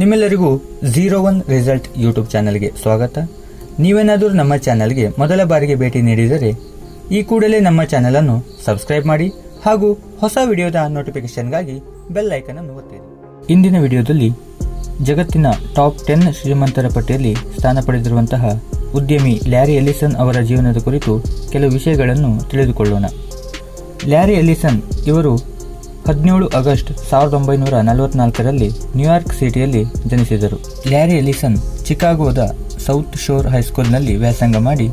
ನಿಮ್ಮೆಲ್ಲರಿಗೂ zero one result YouTube ಚಾನಲ್ಗೆ ಸ್ವಾಗತ. ನೀವೇನಾದರೂ ನಮ್ಮ ಚಾನಲ್ಗೆ ಮೊದಲ ಬಾರಿಗೆ ಭೇಟಿ ನೀಡಿದರೆ ಈ ಕೂಡಲೇ ನಮ್ಮ ಚಾನಲನ್ನು ಸಬ್ಸ್ಕ್ರೈಬ್ ಮಾಡಿ ಹಾಗೂ ಹೊಸ ವಿಡಿಯೋದ ನೋಟಿಫಿಕೇಶನ್ಗಾಗಿ ಬೆಲ್ ಐಕನ್ ಅನ್ನು ಒತ್ತಿರಿ. ಇಂದಿನ ವಿಡಿಯೋದಲ್ಲಿ ಜಗತ್ತಿನ ಟಾಪ್ ಟೆನ್ ಶ್ರೀಮಂತರ ಪಟ್ಟಿಯಲ್ಲಿ ಸ್ಥಾನ ಪಡೆದಿರುವಂತಹ ಉದ್ಯಮಿ ಲ್ಯಾರಿ ಎಲಿಸನ್ ಅವರ ಜೀವನದ ಕುರಿತು ಕೆಲವು ವಿಷಯಗಳನ್ನು ತಿಳಿದುಕೊಳ್ಳೋಣ. ಲ್ಯಾರಿ ಎಲಿಸನ್ ಇವರು ಹದಿನೇಳು ಆಗಸ್ಟ್ ಸಾವಿರದ ಒಂಬೈನೂರ ನಲವತ್ನಾಲ್ಕರಲ್ಲಿ ನ್ಯೂಯಾರ್ಕ್ ಸಿಟಿಯಲ್ಲಿ ಜನಿಸಿದರು. ಲ್ಯಾರಿ ಎಲಿಸನ್ ಚಿಕಾಗೋದ ಸೌತ್ ಶೋರ್ ಹೈಸ್ಕೂಲ್ನಲ್ಲಿ ವ್ಯಾಸಂಗ ಮಾಡಿ,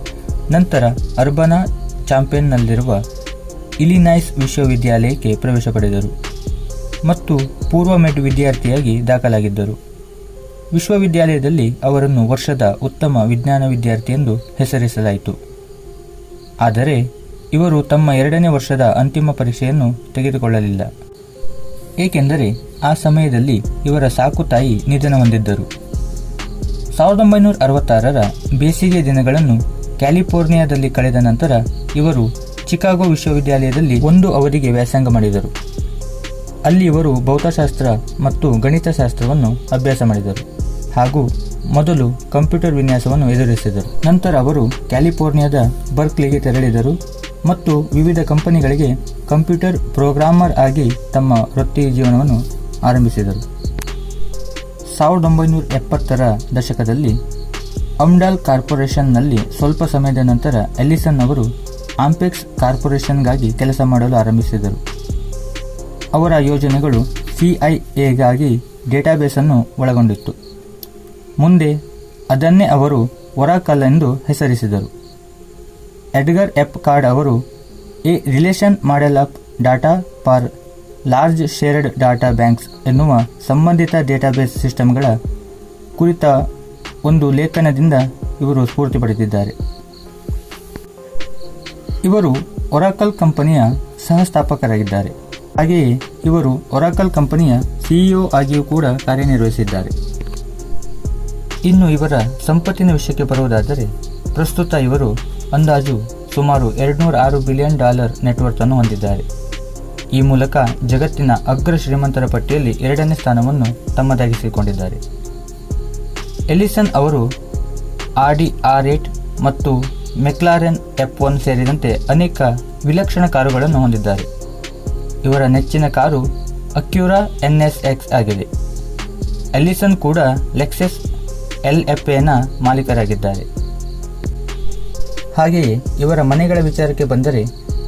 ನಂತರ ಅರ್ಬನಾ ಚಾಂಪಿಯನ್ನಲ್ಲಿರುವ ಇಲಿನಾಯ್ಸ್ ವಿಶ್ವವಿದ್ಯಾಲಯಕ್ಕೆ ಪ್ರವೇಶ ಪಡೆದರು ಮತ್ತು ಪೂರ್ವ ಮೆಡ್ ವಿದ್ಯಾರ್ಥಿಯಾಗಿ ದಾಖಲಾಗಿದ್ದರು. ವಿಶ್ವವಿದ್ಯಾಲಯದಲ್ಲಿ ಅವರನ್ನು ವರ್ಷದ ಉತ್ತಮ ವಿಜ್ಞಾನ ವಿದ್ಯಾರ್ಥಿ ಎಂದು ಹೆಸರಿಸಲಾಯಿತು. ಆದರೆ ಇವರು ತಮ್ಮ ಎರಡನೇ ವರ್ಷದ ಅಂತಿಮ ಪರೀಕ್ಷೆಯನ್ನು ತೆಗೆದುಕೊಳ್ಳಲಿಲ್ಲ. ಏಕೆಂದರೆ ಆ ಸಮಯದಲ್ಲಿ ಇವರ ಸಾಕು ತಾಯಿ ನಿಧನ ಹೊಂದಿದ್ದರು. ಸಾವಿರದ ಒಂಬೈನೂರ ಅರವತ್ತಾರರ ಬೇಸಿಗೆ ದಿನಗಳನ್ನು ಕ್ಯಾಲಿಫೋರ್ನಿಯಾದಲ್ಲಿ ಕಳೆದ ನಂತರ ಇವರು ಚಿಕಾಗೋ ವಿಶ್ವವಿದ್ಯಾಲಯದಲ್ಲಿ ಒಂದು ಅವಧಿಗೆ ವ್ಯಾಸಂಗ ಮಾಡಿದರು. ಅಲ್ಲಿ ಇವರು ಭೌತಶಾಸ್ತ್ರ ಮತ್ತು ಗಣಿತಶಾಸ್ತ್ರವನ್ನು ಅಭ್ಯಾಸ ಮಾಡಿದರು ಹಾಗೂ ಮೊದಲು ಕಂಪ್ಯೂಟರ್ ವಿನ್ಯಾಸವನ್ನು ಎದುರಿಸಿದರು. ನಂತರ ಅವರು ಕ್ಯಾಲಿಫೋರ್ನಿಯಾದ ಬರ್ಕ್ಲಿಗೆ ತೆರಳಿದರು. ಮತ್ತು ವಿವಿಧ ಕಂಪನಿಗಳಿಗೆ ಕಂಪ್ಯೂಟರ್ ಪ್ರೋಗ್ರಾಮರ್ ಆಗಿ ತಮ್ಮ ವೃತ್ತಿ ಜೀವನವನ್ನು ಆರಂಭಿಸಿದರು. ಸಾವಿರದ ಒಂಬೈನೂರ ಎಪ್ಪತ್ತರ ದಶಕದಲ್ಲಿ ಅಮ್ಡಾಲ್ ಕಾರ್ಪೊರೇಷನ್ನಲ್ಲಿ ಸ್ವಲ್ಪ ಸಮಯದ ನಂತರ ಎಲಿಸನ್ ಅವರು ಆಂಪೆಕ್ಸ್ ಕಾರ್ಪೊರೇಷನ್ಗಾಗಿ ಕೆಲಸ ಮಾಡಲು ಆರಂಭಿಸಿದರು. ಅವರ ಯೋಜನೆಗಳು ಸಿಐಎಗಾಗಿ ಡೇಟಾಬೇಸನ್ನು ಒಳಗೊಂಡಿತ್ತು. ಮುಂದೆ ಅದನ್ನೇ ಅವರು ಒರಾಕಲ್ ಎಂದು ಹೆಸರಿಸಿದರು. ಎಡ್ಗರ್ ಎಪ್ ಕಾರ್ಡ್ ಅವರು a relation model of data for large shared data banks ಎನ್ನುವ ಸಂಬಂಧಿತ ಡೇಟಾಬೇಸ್ ಸಿಸ್ಟಮ್ಗಳ ಕುರಿತ ಒಂದು ಲೇಖನದಿಂದ ಇವರು ಸ್ಫೂರ್ತಿ ಪಡೆದಿದ್ದಾರೆ. ಇವರು ಒರಾಕಲ್ ಕಂಪನಿಯ ಸಹಸ್ಥಾಪಕರಾಗಿದ್ದಾರೆ. ಹಾಗೆಯೇ ಇವರು ಒರಾಕಲ್ ಕಂಪನಿಯ ಸಿಇಒ ಆಗಿಯೂ ಕೂಡ ಕಾರ್ಯನಿರ್ವಹಿಸಿದ್ದಾರೆ. ಇನ್ನು ಇವರ ಸಂಪತ್ತಿನ ವಿಷಯಕ್ಕೆ ಬರುವುದಾದರೆ ಪ್ರಸ್ತುತ ಇವರು ಅಂದಾಜು ಸುಮಾರು ಎರಡುನೂರ ಆರು ಬಿಲಿಯನ್ ಡಾಲರ್ ನೆಟ್ವರ್ಕ್ ಅನ್ನು ಹೊಂದಿದ್ದಾರೆ. ಈ ಮೂಲಕ ಜಗತ್ತಿನ ಅಗ್ರ ಶ್ರೀಮಂತರ ಪಟ್ಟಿಯಲ್ಲಿ ಎರಡನೇ ಸ್ಥಾನವನ್ನು ತಮ್ಮದಾಗಿಸಿಕೊಂಡಿದ್ದಾರೆ. ಎಲಿಸನ್ ಅವರು ಆಡಿ ಆರ್ ಏಟ್ ಮತ್ತು ಮೆಕ್ಲಾರೆನ್ ಎಫ್ ಒನ್ ಸೇರಿದಂತೆ ಅನೇಕ ವಿಲಕ್ಷಣ ಕಾರುಗಳನ್ನು ಹೊಂದಿದ್ದಾರೆ. ಇವರ ನೆಚ್ಚಿನ car Acura N S X ಆಗಿದೆ. ಎಲಿಸನ್ ಕೂಡ ಲೆಕ್ಸೆಸ್ ಎಲ್ ಎಫ್ ಎನ ಮಾಲೀಕರಾಗಿದ್ದಾರೆ. ಹಾಗೆಯೇ ಇವರ ಮನೆಗಳ ವಿಚಾರಕ್ಕೆ ಬಂದರೆ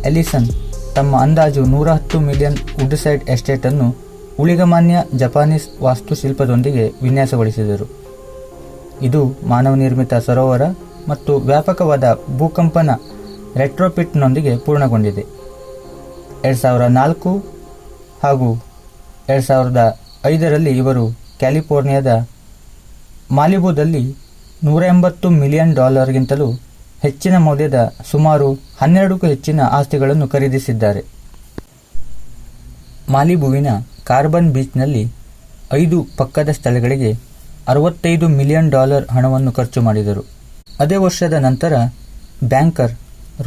ಎಲಿಸನ್ ತಮ್ಮ ಅಂದಾಜು ನೂರ ಹತ್ತು ಮಿಲಿಯನ್ ವುಡ್ ಸೈಡ್ ಎಸ್ಟೇಟ್ ಅನ್ನು ಉಳಿಗಮಾನ್ಯ ಜಪಾನೀಸ್ ವಾಸ್ತುಶಿಲ್ಪದೊಂದಿಗೆ ವಿನ್ಯಾಸಗೊಳಿಸಿದರು. ಇದು ಮಾನವ ನಿರ್ಮಿತ ಸರೋವರ ಮತ್ತು ವ್ಯಾಪಕವಾದ ಭೂಕಂಪನ ರೆಟ್ರೋಪಿಟ್ನೊಂದಿಗೆ ಪೂರ್ಣಗೊಂಡಿದೆ. ಎರಡು ಸಾವಿರ ನಾಲ್ಕು ಹಾಗೂ ಎರಡು ಸಾವಿರದ ಐದರಲ್ಲಿ ಇವರು ಕ್ಯಾಲಿಫೋರ್ನಿಯಾದ ಮಾಲಿಬೋದಲ್ಲಿ ನೂರ ಎಂಬತ್ತು ಮಿಲಿಯನ್ ಡಾಲರ್ಗಿಂತಲೂ ಹೆಚ್ಚಿನ ಮೌಲ್ಯದ ಸುಮಾರು ಹನ್ನೆರಡಕ್ಕೂ ಹೆಚ್ಚಿನ ಆಸ್ತಿಗಳನ್ನು ಖರೀದಿಸಿದ್ದಾರೆ. ಮಾಲಿಬುವಿನ ಕಾರ್ಬನ್ ಬೀಚ್ನಲ್ಲಿ ಐದು ಪಕ್ಕದ ಸ್ಥಳಗಳಿಗೆ ಅರವತ್ತೈದು ಮಿಲಿಯನ್ ಡಾಲರ್ ಹಣವನ್ನು ಖರ್ಚು ಮಾಡಿದರು. ಅದೇ ವರ್ಷದ ನಂತರ ಬ್ಯಾಂಕರ್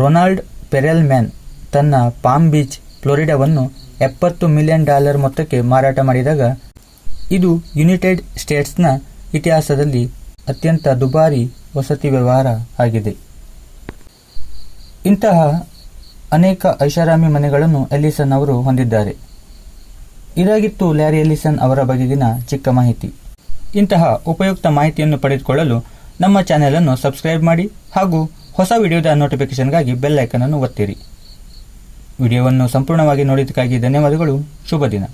ರೊನಾಲ್ಡ್ ಪೆರೆಲ್ಮ್ಯಾನ್ ತನ್ನ ಪಾಮ್ ಬೀಚ್, ಫ್ಲೋರಿಡಾವನ್ನು ಎಪ್ಪತ್ತು ಮಿಲಿಯನ್ ಡಾಲರ್ ಮೊತ್ತಕ್ಕೆ ಮಾರಾಟ ಮಾಡಿದಾಗ, ಇದು ಯುನೈಟೆಡ್ ಸ್ಟೇಟ್ಸ್ನ ಇತಿಹಾಸದಲ್ಲಿ ಅತ್ಯಂತ ದುಬಾರಿ ವಸತಿ ವ್ಯವಹಾರ ಆಗಿದೆ. ಇಂತಹ ಅನೇಕ ಐಷಾರಾಮಿ ಮನೆಗಳನ್ನು ಎಲಿಸನ್ ಅವರು ಹೊಂದಿದ್ದಾರೆ. ಇದಾಗಿತ್ತು ಲ್ಯಾರಿ ಎಲಿಸನ್ ಅವರ ಬಗೆಗಿನ ಚಿಕ್ಕ ಮಾಹಿತಿ. ಇಂತಹ ಉಪಯುಕ್ತ ಮಾಹಿತಿಯನ್ನು ಪಡೆದುಕೊಳ್ಳಲು ನಮ್ಮ ಚಾನೆಲನ್ನು ಸಬ್ಸ್ಕ್ರೈಬ್ ಮಾಡಿ ಹಾಗೂ ಹೊಸ ವಿಡಿಯೋದ ನೋಟಿಫಿಕೇಶನ್ಗಾಗಿ ಬೆಲ್ ಐಕನ್ ಅನ್ನು ಒತ್ತಿರಿ. ವಿಡಿಯೋವನ್ನು ಸಂಪೂರ್ಣವಾಗಿ ನೋಡಿದ್ದಕ್ಕಾಗಿ ಧನ್ಯವಾದಗಳು. ಶುಭ ದಿನ.